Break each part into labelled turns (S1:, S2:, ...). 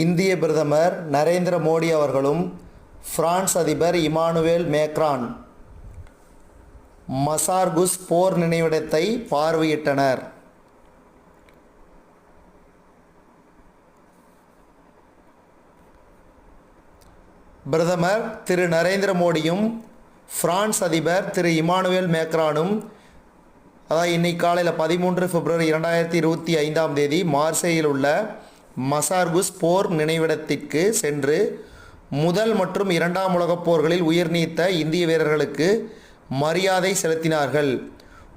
S1: இந்திய பிரதமர் நரேந்திர மோடி அவர்களும் பிரான்ஸ் அதிபர் இமானுவேல் மேக்ரான் மசார்குஸ் போர் நினைவிடத்தை பார்வையிட்டனர். பிரதமர் திரு நரேந்திர மோடியும் பிரான்ஸ் அதிபர் திரு இமானுவேல் மேக்ரானும் அதாவது இன்னைக்கு காலையில் பதிமூன்று பிப்ரவரி இரண்டாயிரத்தி இருபத்தி ஐந்தாம் தேதி மார்சேயில் உள்ள மசார்குஸ் போர் நினைவிடத்திற்கு சென்று முதல் மற்றும் இரண்டாம் உலகப் போர்களில் உயிர் நீத்த இந்திய வீரர்களுக்கு மரியாதை செலுத்தினார்கள்.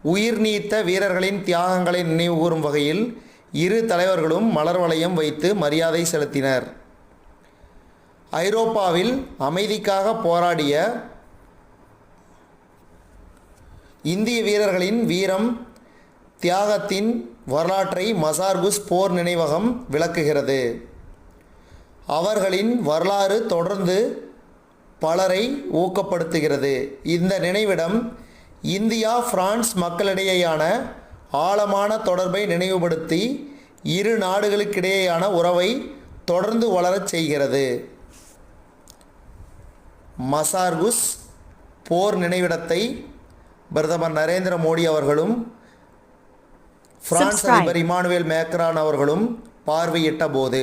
S1: உயிர் நீத்த வீரர்களின் தியாகங்களை நினைவுகூரும் வகையில் இரு தலைவர்களும் மலர் வளையம் வைத்து மரியாதை செலுத்தினர். ஐரோப்பாவில் அமைதிக்காக போராடிய இந்திய வீரர்களின் வீரம் தியாகத்தின் வரலாற்றை மசார்குஸ் போர் நினைவகம் விளக்குகிறது. அவர்களின் வரலாறு தொடர்ந்து பலரை ஊக்கப்படுத்துகிறது. இந்த நினைவிடம் இந்தியா பிரான்ஸ் மக்களிடையேயான ஆழமான தொடர்பை நினைவுபடுத்தி இரு நாடுகளுக்கிடையேயான உறவை தொடர்ந்து வளரச் செய்கிறது. மசார்குஸ் போர் நினைவிடத்தை பிரதமர் நரேந்திர மோடி அவர்களும் பிரான்ஸ். அதிபர் இமானுவேல் மேக்ரான் அவர்களும் பார்வையிட்ட போது